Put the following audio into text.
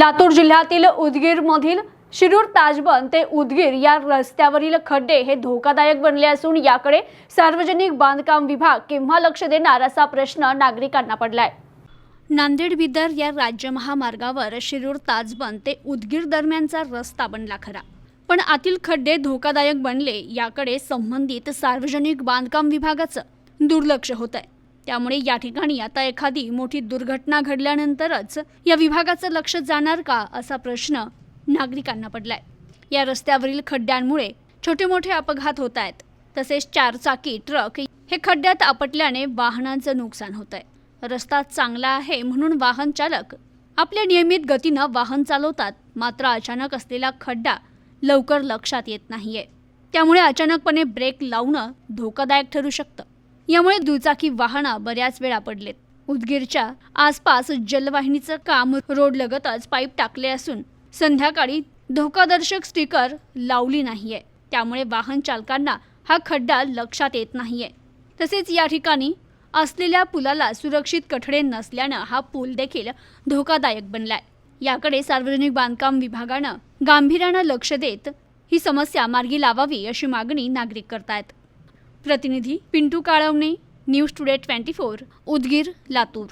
लातूर जिल्ह्यातील उदगीरमधील शिरूर ताजबन ते उदगीर या रस्त्यावरील खड्डे हे धोकादायक बनले असून याकडे सार्वजनिक बांधकाम विभाग केव्हा लक्ष देणार असा प्रश्न नागरिकांना पडलाय. नांदेड बिदर या राज्य महामार्गावर शिरूर ताजबन ते उदगीर दरम्यानचा रस्ता बनला खरा. पण आतील खड्डे धोकादायक बनले याकडे संबंधित सार्वजनिक बांधकाम विभागाचं दुर्लक्ष होत आहे त्यामुळे या ठिकाणी आता एखादी मोठी दुर्घटना घडल्यानंतरच या विभागाचं लक्ष जाणार का असा प्रश्न नागरिकांना पडलाय. या रस्त्यावरील खड्ड्यांमुळे छोटे मोठे अपघात होत आहेत तसेच चारचाकी ट्रक हे खड्ड्यात आपटल्याने वाहनांचं नुकसान होत आहे रस्ता चांगला आहे म्हणून वाहन चालक आपल्या नियमित गतीनं वाहन चालवतात मात्र अचानक असलेला खड्डा लवकर लक्षात येत नाहीये. त्यामुळे अचानकपणे ब्रेक लावणं धोकादायक ठरू शकतं. यामुळे दुचाकी वाहनं बऱ्याच वेळा पडलेत. उदगीरच्या आसपास जलवाहिनीचं काम रोडलगतच पाईप टाकले असून संध्याकाळी धोकादर्शक स्टिकर लावली नाहीये. त्यामुळे वाहन चालकांना हा खड्डा लक्षात येत नाहीये. तसेच या ठिकाणी असलेल्या पुलाला सुरक्षित कठडे नसल्यानं हा पूल देखील धोकादायक बनलाय. याकडे सार्वजनिक बांधकाम विभागानं गांभीर्यानं लक्ष देत ही समस्या मार्गी लावावी अशी मागणी नागरिक करतायत. प्रतिनिधी Pintu Kalwane news today twenty four Udgir Latur.